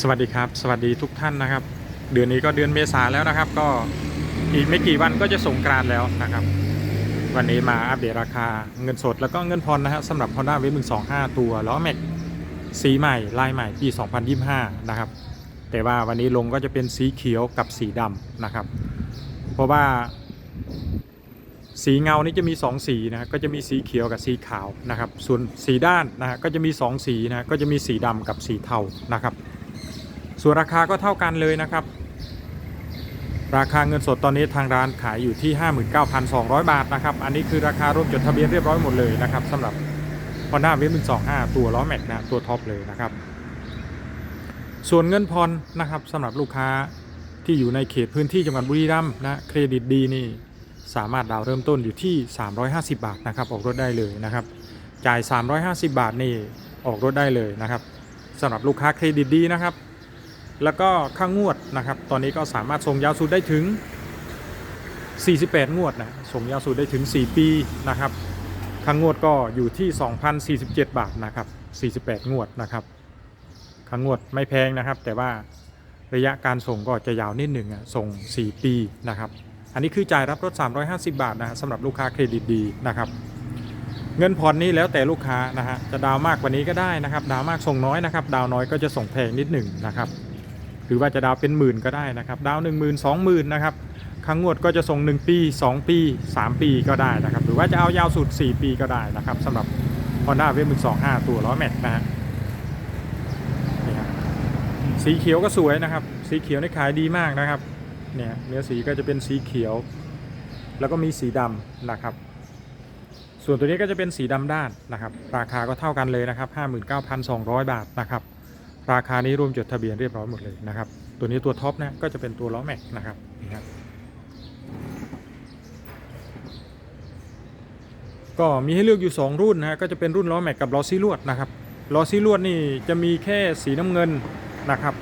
สวัสดีครับ สวัสดีทุกท่านนะครับ เดือนนี้ก็เดือนเมษาแล้วนะครับ ก็อีกไม่กี่วันก็จะสงกรานแล้วนะครับ วันนี้มาอัปเดตราคาเงินสดแล้วก็เงินผ่อนนะฮะสำหรับ Honda w a v 125 ตัวล้อแม็กสีใหม่ลายใหม่ปี 2025 นะครับ แต่ว่าวันนี้ลงก็จะเป็นสีเขียวกับสีดำนะครับ เพราะว่า สีเงานี่จะมี 2 สีนะก็จะมีสีเขียวกับสีขาวนะครับ ส่วนสีด้านนะก็จะมี 2 สีนะฮะก็จะมีสีดำกับสีเทานะครับ ส่วนราคาก็เท่ากันเลยนะครับ ราคาเงินสดตอนนี้ทางร้านขายอยู่ที่ 59,200 บาทนะครับ อันนี้คือราคาร่วมจดทะเบียนเรียบร้อยหมดเลยนะครับสำหรับ Honda w a v 125 ตัวล้อแม็กนะตัวท็อปเลยนะครับ ส่วนเงินผ่อนนะครับสำหรับลูกค้าที่อยู่ในเขตพื้นที่จังหวัดบุรีรัมย์นะเครดิตดีนี่สามารถดาวน์เริ่มต้นอยู่ที่ 350 บาทนะครับออกรถได้เลยนะครับ จ่าย 350 บาทนี่ออกรถได้เลยนะครับสำหรับลูกค้าเครดิตดีนะครับ แล้วก็ค่างวดนะครับ ตอนนี้ก็สามารถส่งยาวสุดได้ถึง 48 งวดนะส่งยาวสุดได้ถึง 4 ปีนะครับค่างวดก็อยู่ที่ 2,047 บาทนะครับ 48 งวดนะครับค่างวดไม่แพงนะครับ แต่ว่าระยะการส่งก็จะยาวนิดหนึ่งอะส่ง 4 ปีนะครับ อันนี้คือจ่ายรับรถ 350 บาทนะฮะสำหรับลูกค้าเครดิตดีนะครับ เงินผ่อนนี่แล้วแต่ลูกค้านะฮะ จะดาวมากกว่านี้ก็ได้นะครับ ดาวมากส่งน้อยนะครับ ดาวน้อยก็จะส่งแพงนิดหนึ่งนะครับ หรือว่าจะดาวเป็นหมื่นก็ได้นะครับ ดาว1 0 0 0 0 2 0,000นะครับครั้งงวดก็จะส่ง 1 ปี 2 ปี 3 ปีก็ได้นะครับ หรือว่าจะเอายาวสุด 4 ปีก็ได้นะครับสำหรับ Honda w a v 125 ตัวล้อแม็กนะฮะนี่ฮะสีเขียวก็สวยนะครับ สีเขียวนี่ขายดีมากนะครับ เนี่ยเนื้อสีก็จะเป็นสีเขียว แล้วก็มีสีดำนะครับ ส่วนตัวนี้ก็จะเป็นสีดำด้านนะครับ ราคาก็เท่ากันเลยนะครับ 59,200 บาทนะครับ ราคานี้รวมจดทะเบียนเรียบร้อยหมดเลยนะครับ ตัวนี้ตัวท็อปนะก็จะเป็นตัวล้อแม็กนะครับนี่ครับก็มีให้เลือกอยู่ 2 รุ่นนะฮะก็จะเป็นรุ่นล้อแม็กกับล้อซีลวดนะครับล้อซีลวดนี่จะมีแค่สีน้ำเงินนะครับ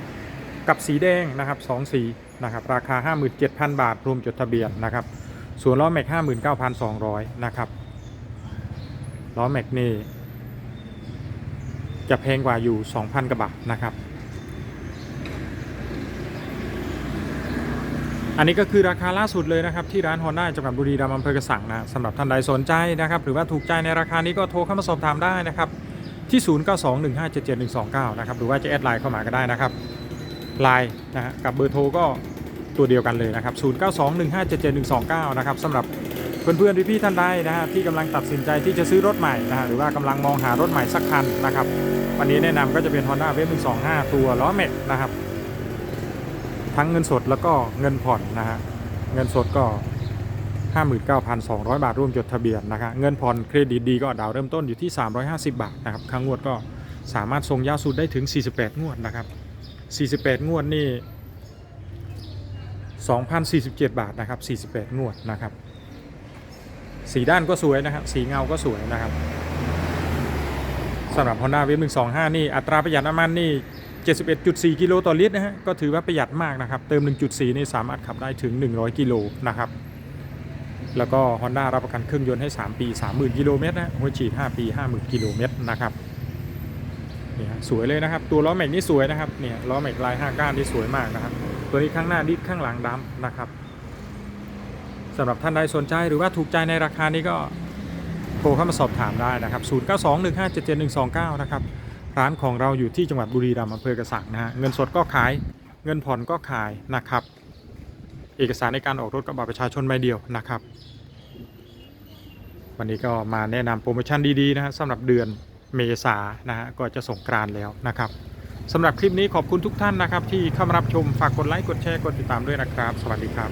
กับสีแดงนะครับสองสีนะครับราคา 57,000 บาทรวมจดทะเบียนนะครับส่วนล้อแม็ก 59,200 นะครับล้อแม็กนี่ จะแพงกว่าอยู่ 2,000 กว่าบาทนะครับ อันนี้ก็คือราคาล่าสุดเลยนะครับ ที่ร้านฮอนด้าจังหวัดบุรีรัมย์อำเภอกระสังนะสำหรับท่านใดสนใจนะครับ หรือว่าถูกใจในราคานี้ก็โทรเข้ามาสอบถามได้นะครับ ที่ 0921577129 นะครับ หรือว่าจะแอดไลน์เข้ามาก็ได้นะครับไลน์นะฮะกับเบอร์โทรก็ตัวเดียวกันเลยนะครับ 0921577129 นะครับสำหรับเพื่อนๆพี่ๆท่านใดนะฮะที่กำลังตัดสินใจที่จะซื้อรถใหม่นะฮะหรือว่ากำลังมองหารถใหม่สักคันนะครับ วันนี้แนะนำก็จะเป็น Honda w a v 125 ตัวล้อแม็กนะครับ ทั้งเงินสดแล้วก็เงินผ่อนนะฮะเงินสดก็ 59,200 บาทร่วมจดทะเบียนนะครับเงินผ่อนเครดิตดีก็ดาวเริ่มต้นอยู่ที่ 350 บาทนะครับครั้งงวดก็สามารถส่งยาวสุดได้ถึง 48 งวดนะครับ 48 งวดนี่2,047 บาทนะครับ 48 งวดนะครับ สีด้านก็สวยนะครับ สีเงาก็สวยนะครับ สำหรับ Honda w a v 125 นี่อัตราประหยัดน้ำมันนี่ 71.4 กิโลต่อลิตรนะฮะก็ถือว่าประหยัดมากนะครับ เติม 1.4 นี่สามารถขับได้ถึง 100 กิโลนะครับ แล้วก็ Honda รับประกันเครื่องยนต์ให้ 3 ปี 30,000 กิโลเมตรนะหัวฉีด 5 ปี 50,000 กิโลเมตรนะครับนี่ฮะสวยเลยนะครับ ตัวล้อแม็กนี่สวยนะครับเนี่ยล้อแม็กลาย 5 ก้านนี่สวยมากนะครับ ตัวนี้ข้างหน้าดิสข้างหลังดำนะครับสำหรับท่านใดสนใจหรือว่าถูกใจในราคานี้ก็ โทรเข้ามาสอบถามได้นะครับ 0921577129 นะครับ ร้านของเราอยู่ที่จังหวัดบุรีรัมย์อำเภอกระสังนะฮะ เงินสดก็ขาย เงินผ่อนก็ขายนะครับ เอกสารในการออกรถกับบัตรประชาชนใบเดียวนะครับ วันนี้ก็มาแนะนำโปรโมชั่นดีๆนะฮะสำหรับเดือนเมษานะฮะ ก็จะส่งกรานต์แล้วนะครับสำหรับคลิปนี้ขอบคุณทุกท่านนะครับ ที่เข้ามารับชม ฝากกดไลค์ กดแชร์ กดติดตามด้วยนะครับ สวัสดีครับ